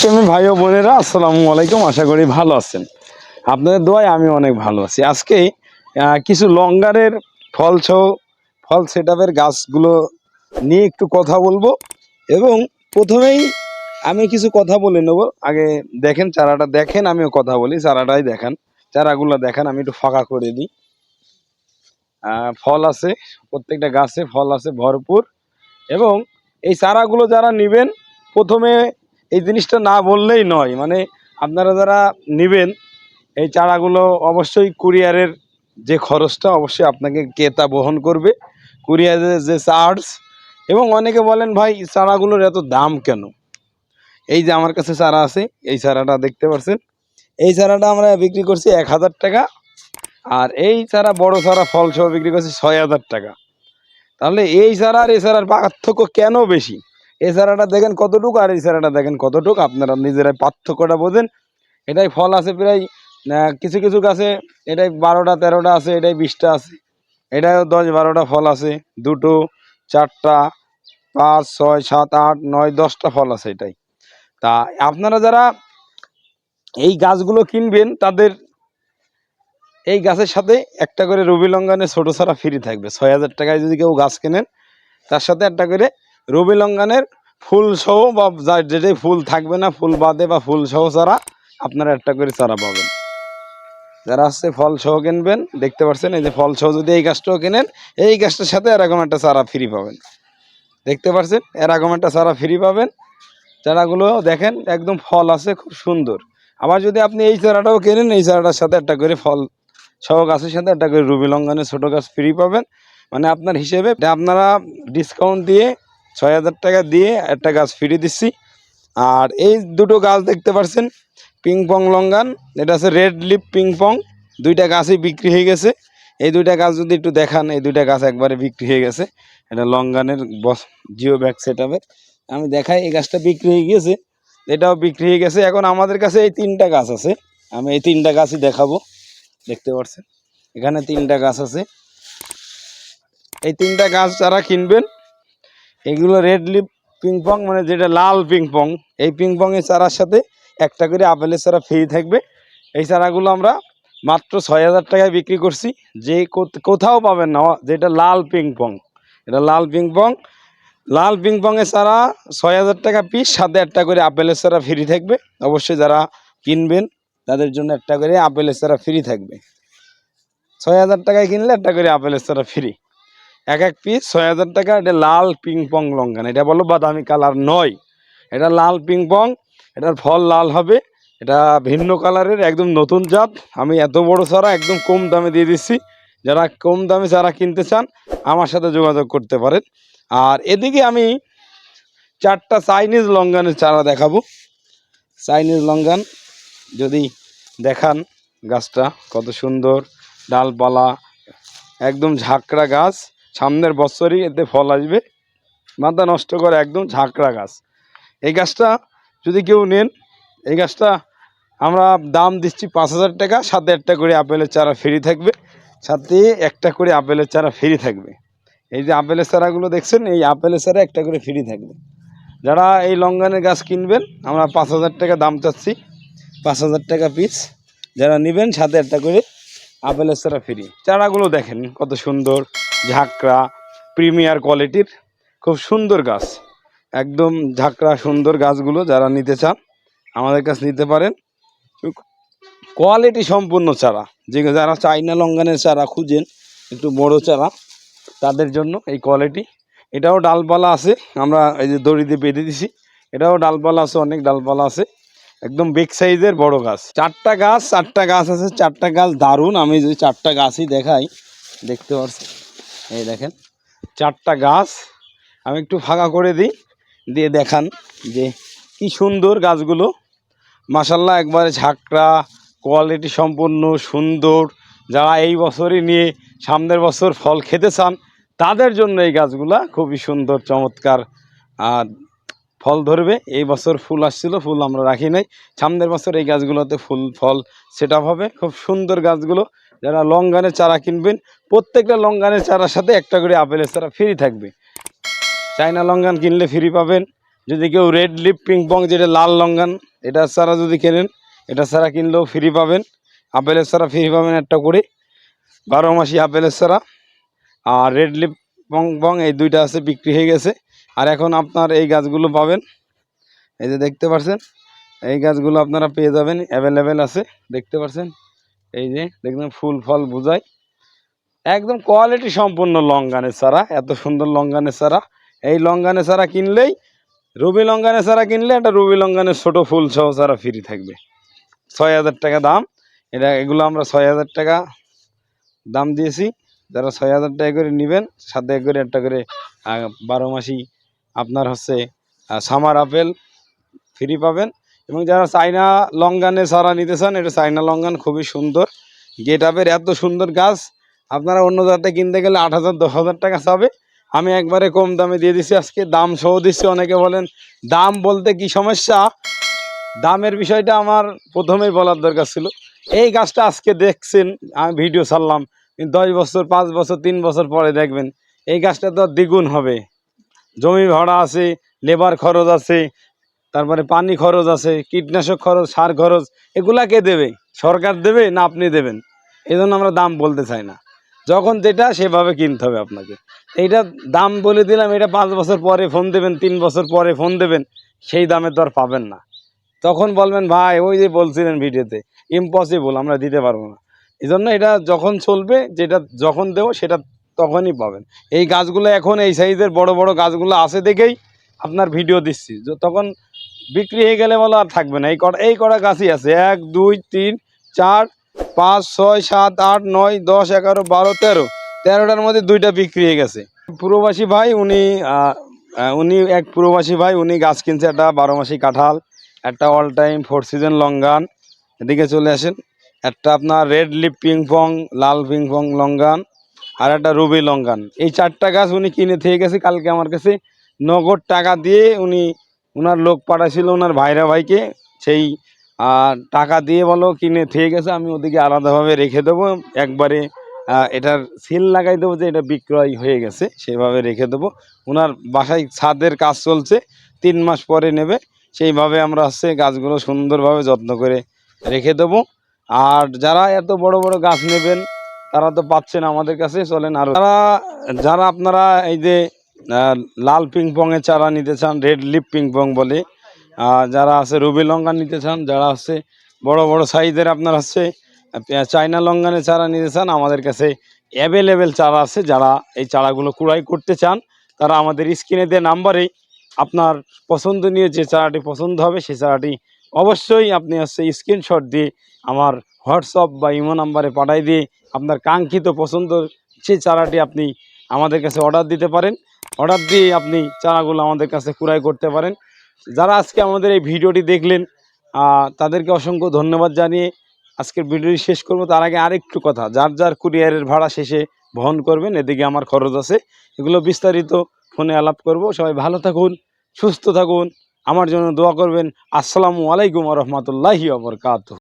প্রেমী ভাই ও বোনেরা? আসসালামু আলাইকুম, আশা করি ভালো আছেন। আপনাদের দোয়ায় আমি অনেক ভালো আছি। আজকে কিছু লঙ্গারের ফল সহ ফল সেট গাছগুলো নিয়ে একটু কথা বলব এবং প্রথমেই আমি কিছু কথা বলে নেব। আগে দেখেন, চারাটা দেখেন, আমিও কথা বলি, চারাটাই দেখান। চারাগুলো দেখান, আমি একটু ফাঁকা করে দিই। ফল আছে, প্রত্যেকটা গাছে ফল আছে ভরপুর। এবং এই চারাগুলো যারা নেবেন, প্রথমে এই জিনিসটা না বললেই নয়। মানে আপনারা যারা নেবেন, এই চারাগুলো অবশ্যই কুরিয়ারের যে খরচটা, অবশ্যই আপনাকে ক্রেতা বহন করবে। কুরিয়ারের যে চার্জ এবং অনেকে বলেন, ভাই চারাগুলোর এত দাম কেন? এই যে আমার কাছে চারা আছে, এই চারাটা দেখতে পাচ্ছেন এই চারাটা আমরা বিক্রি করছি এক হাজার টাকা আর এই চারা, বড় চারা ফল সহ বিক্রি করছি ছয় হাজার টাকা। তাহলে এই চারা আর এই চারার পার্থক্য কেন বেশি? এই চারাটা দেখেন কতটুকু আর এই চারাটা দেখেন কতটুকু? আপনারা নিজেরাই পার্থক্যটা বোঝেন। এটাই ফল আছে প্রায় কিছু কিছু গাছে এটাই বারোটা, তেরোটা আছে, এটাই বিশটা আছে। এটাও দশ, বারোটা ফল আছে। দুটো, চারটা, পাঁচ, ছয়, সাত, আট, নয়, দশটা ফল আছে এটাই। তা আপনারা যারা এই গাছগুলো কিনবেন, তাদের এই গাছের সাথে একটা করে রবি লঙ্গানের ছোটো ছাড়া ফ্রি থাকবে। ছয় হাজার টাকায় যদি কেউ গাছ কেনেন, তার সাথে একটা করে রবি লঙ্গানের ফুল সহ বা যা যেটাই ফুল থাকবে না, ফুল বাদে বা ফুল সহ চারা আপনারা একটা করে চারা পাবেন। যারা আসছে ফল সহ কিনবেন, দেখতে পাচ্ছেন এই যে ফল সহ যদি এই গাছটাও কেনেন, এই গাছটার সাথে এরকম একটা চারা ফ্রি পাবেন। দেখতে পাচ্ছেন এরকম একটা চারা ফ্রি পাবেন। চারাগুলো দেখেন, একদম ফল আছে, খুব সুন্দর। আবার যদি আপনি এই চারাটাও কেনেন, এই চারাটার সাথে একটা করে ফল সহ গাছের সাথে একটা করে রুবি লঙ্ঘনের ছোটো গাছ ফ্রি পাবেন। মানে আপনার হিসেবে, আপনারা ডিসকাউন্ট দিয়ে ছয় হাজার টাকা দিয়ে একটা গাছ ফ্রি দিচ্ছি। আর এই দুটো গাছ দেখতে পাচ্ছেন পিং পং লঙ্গান এটা আছে রেড লিপ পিং পং দুইটা গাছই বিক্রি হয়ে গেছে। এই দুইটা গাছ যদি একটু দেখান, এই দুইটা গাছ একবারে বিক্রি হয়ে গেছে। এটা লঙ্গানের বস জিও ব্যাগ সেট আমি দেখাই, এই গাছটা বিক্রি হয়ে গিয়েছে, এটাও বিক্রি হয়ে গেছে। এখন আমাদের কাছে এই তিনটা গাছ আছে। আমি এই তিনটা গাছই দেখাবো, দেখতে পাচ্ছেন এখানে তিনটা গাছ আছে। এই তিনটা গাছ যারা কিনবেন এগুলো রেড লিপ পিংপং মানে যেটা লাল পিংপং এই পিংপংয়ের চারার সাথে একটা করে আপেলের চারা ফ্রি থাকবে। এই চারাগুলো আমরা মাত্র ছয় হাজার টাকায় বিক্রি করছি। যে কোথ- কোথাও পাবেন না, যেটা লাল পিংপং এটা লাল পিংপং লাল পিংপংয়ের চারা ছয় হাজার টাকা পিস সাথে একটা করে আপেলের চারা ফ্রি থাকবে। অবশ্যই যারা কিনবেন, তাদের জন্য একটা করে আপেলের চারা ফ্রি থাকবে। ছয় হাজার টাকায় কিনলে একটা করে আপেলের চারা ফ্রি এক এক পিস ছয় হাজার টাকা, এটা লাল পিংপং লঙ্কান এটা বলো বাদামি কালার নয়। এটা লাল পিংপং এটার ফল লাল হবে। এটা ভিন্ন কালারের, একদম নতুন জাত। আমি এত বড় চারা একদম কম দামে দিয়ে দিচ্ছি। যারা কম দামে চারা কিনতে চান, আমার সাথে যোগাযোগ করতে পারেন। আর এদিকে আমি চারটা চাইনিজ লঙ্গানের চারা দেখাবো। চাইনিজ লঙ্গান যদি দেখান গাছটা, কত সুন্দর ডালপালা, একদম ঝাঁকড়া গাছ। সামনের বছরই এতে ফল আসবে। মাথা নষ্ট করে একদম ঝাঁকড়া গাছ। এই গাছটা যদি কেউ নেন, এই গাছটা আমরা দাম দিচ্ছি পাঁচ হাজার টাকা, সাথে একটা করে আপেলের চারা ফ্রি থাকবে, সাথে একটা করে আপেলের চারা ফ্রি থাকবে। এই যে আপেলের চারাগুলো দেখছেন, এই আপেলের চারা একটা করে ফ্রি থাকবে। যারা এই লঙ্গানের গাছ কিনবেন, আমরা পাঁচ হাজার টাকা দাম চাচ্ছি, পাঁচ হাজার টাকা পিস। যারা নেবেন, সাথে একটা করে আপেলের চারা ফ্রি। চারাগুলো দেখেন কত সুন্দর। ঝাঁকড়া, প্রিমিয়ার কোয়ালিটির খুব সুন্দর গাছ। একদম ঝাঁকড়া সুন্দর গাছগুলো যারা নিতে চান, আমাদের কাছে নিতে পারেন। কোয়ালিটি সম্পূর্ণ চারা। যে যারা চাইনা লঙ্গানের চারা খুঁজেন, একটু বড় চারা, তাদের জন্য এই কোয়ালিটি। এটাও ডালপালা আছে, আমরা এই যে দড়ি দিয়ে বেঁধে দিছি। এটাও ডালপালা আছে, অনেক ডালপালা আছে। একদম বিগ সাইজের বড় গাছ। চারটা গাছ চারটা গাছ আছে, চারটা গাছ দারুণ। আমি যদি চারটা গাছই দেখাই, দেখতে পাচ্ছি এই দেখেন, চারটা গাছ। আমি একটু ফাঁকা করে দিই, দিয়ে দেখান যে কি সুন্দর গাছগুলো। মাসাল্লাহ একবারে ঝাঁকড়া কোয়ালিটি সম্পন্ন, সুন্দর। যারা এই বছরই নিয়ে সামনের বছর ফল খেতে চান, তাদের জন্য এই গাছগুলা খুবই সুন্দর, চমৎকার। আর ফল ধরবে। এই বছর ফুল আসছিল, ফুল আমরা রাখি নাই। সামনের বছর এই গাছগুলোতে ফুল, ফল সেট হবে। খুব সুন্দর গাছগুলো। যারা লং গানের চারা কিনবেন, প্রত্যেকটা লং গানের চারার সাথে একটা করে আপেলের চারা ফ্রি থাকবে। চায়না লঙ্গান কিনলে ফ্রি পাবেন। যদি কেউ রেড লিপ পিং পং যেটা লাল লঙ্গান এটা চারা যদি কেনেন, এটা চারা কিনলেও ফ্রি পাবেন। আপেলের চারা ফ্রি পাবেন একটা করে। বারো মাসি আপেলের চারা। আর রেড লিপ পং পং এই দুইটা আছে, বিক্রি হয়ে গেছে। আর এখন আপনার এই গাছগুলো পাবেন। এই যে দেখতে পাচ্ছেন এই গাছগুলো আপনারা পেয়ে যাবেন। অ্যাভেলেবেল আছে। দেখতে পাচ্ছেন এই যে, দেখবেন ফুল ফল বোঝায়। একদম কোয়ালিটি সম্পূর্ণ লঙ্গানের চারা, এত সুন্দর লঙ্গানের চারা। এই লঙ্গানের চারা কিনলেই, রুবি লঙ্গানের চারা কিনলে একটা রুবি লঙ্গানের ছোট ফুল সহ চারা ফ্রি থাকবে। ছয় হাজার টাকা দাম। এটা, এগুলো আমরা ছয় হাজার টাকা দাম দিয়েছি। যারা ছয় হাজার টাকা করে নেবেন, সাথে করে একটা করে বারো মাসি আপনার হচ্ছে সামার আপেল ফ্রি পাবেন। এবং যারা চাইনা লঙ্গানে সারা নিতে চান, এটা চাইনা লঙ্গান খুবই সুন্দর। গেট আপের এত সুন্দর গাছ, আপনারা অন্য জাতে কিনতে গেলে আট হাজার, দশ হাজার টাকা চাবে। আমি একবারে কম দামে দিয়ে দিচ্ছি আজকে দাম সহ দিচ্ছি। অনেকে বলেন, দাম বলতে কি সমস্যা? দামের বিষয়টা আমার প্রথমেই বলার দরকার ছিল। এই গাছটা আজকে দেখছেন, আমি ভিডিও ছাড়লাম দশ বছর, পাঁচ বছর, তিন বছর পরে দেখবেন। এই গাছটা তো দ্বিগুণ হবে। জমি ভাড়া আছে, লেবার খরচ আছে তারপরে পানি খরচ আছে, কীটনাশক খরচ, সার খরচ, এগুলা কে দেবে? সরকার দেবে না আপনি দেবেন? এই আমরা দাম বলতে চাই না। যখন যেটা সেভাবে কিনতে হবে আপনাকে। এইটা দাম বলে দিলাম, এটা পাঁচ বছর পরে ফোন দেবেন, তিন বছর পরে ফোন দেবেন, সেই দামে তো আর পাবেন না। তখন বলবেন, ভাই, ওই যে বলছিলেন ভিডিওতে ইম্পসিবল আমরা দিতে পারব না। এই জন্য এটা যখন চলবে, যেটা যখন দেবো, সেটা তখনই পাবেন। এই গাছগুলো এখন, এই সাইজের বড় বড় গাছগুলো আছে দেখেই আপনার ভিডিও দিচ্ছি। তখন বিক্রি হয়ে গেলে বলো আর থাকবে না। এই কটা এই কটা গাছই আছে। এক, দুই, তিন, চার, পাঁচ, ছয়, সাত, আট, নয়, দশ, এগারো, বারো, তেরো। তেরোটার মধ্যে দুইটা বিক্রি হয়ে গেছে। প্রবাসী ভাই, উনি উনি এক প্রবাসী ভাই, উনি গাছ কিনছে একটা বারো মাসি কাঁঠাল, একটা all time four season longan এদিকে চলে আসেন। একটা আপনার রেড লিপ পিং পং লাল পিং পং লঙ্গান আর একটা রুবি লঙ্গান এই চারটা গাছ উনি কিনে থেকে গেছে কালকে আমার কাছে। নগদ টাকা দিয়ে উনি ওনার লোক পাঠাইছিল ওনার ভাইরা ভাইকে, সেই টাকা দিয়ে বলো কিনে থেকে গেছে, আমি ওদিকে আলাদাভাবে রেখে দেবো, একবারে এটার সিল লাগাই দেবো যে এটা বিক্রয় হয়ে গেছে সেভাবে রেখে দেবো। ওনার বাসায় ছাদের কাজ চলছে, তিন মাস পরে নেবে, সেইভাবে আমরা হচ্ছে গাছগুলো সুন্দরভাবে যত্ন করে রেখে দেবো। আর যারা এত বড় বড় গাছ নেবেন, তারা তো পাচ্ছেন আমাদের কাছে, চলেন আর। যারা যারা আপনারা এই যে লাল পিং পংয়ের চারা নিতে চান রেড লিপ পিং পং বলে। যারা আছে রুবি লঙ্কা নিতে চান, যারা হচ্ছে বড় বড় সাইজের আপনার হচ্ছে চায়না লঙ্গানের চারা নিতে চান, আমাদের কাছে অ্যাভেলেবেল চারা আছে। যারা এই চারাগুলো কুড়াই করতে চান, তারা আমাদের স্ক্রিনে দেওয়া নাম্বারেই আপনার পছন্দনীয় যে চারাটি পছন্দ হবে সেই চারাটি অবশ্যই আপনি হচ্ছে স্ক্রিনশট দিয়ে আমার হোয়াটসঅ্যাপ বা ইমো নাম্বারে পাঠাই দিয়ে আপনার কাঙ্ক্ষিত পছন্দ সেই চারাটি আপনি আমাদের কাছে অর্ডার দিতে পারেন। অর্ডার দিয়ে আপনি চারাগুলো আমাদের কাছে ক্রয় করতে পারেন। যারা আজকে আমাদের এই ভিডিওটি দেখলেন তাদেরকে অসংখ্য ধন্যবাদ জানিয়ে আজকের ভিডিওটি শেষ করব। তার আগে আরেকটু কথা, যার যার কুরিয়ারের ভাড়া শেষে বহন করবেন, এদিকে আমার খরচ আছে, এগুলো বিস্তারিত ফোনে আলাপ করব। সবাই ভালো থাকুন, সুস্থ থাকুন, আমার জন্য দোয়া করবেন। আসসালামু আলাইকুম রহমতুল্লাহি আবরকাত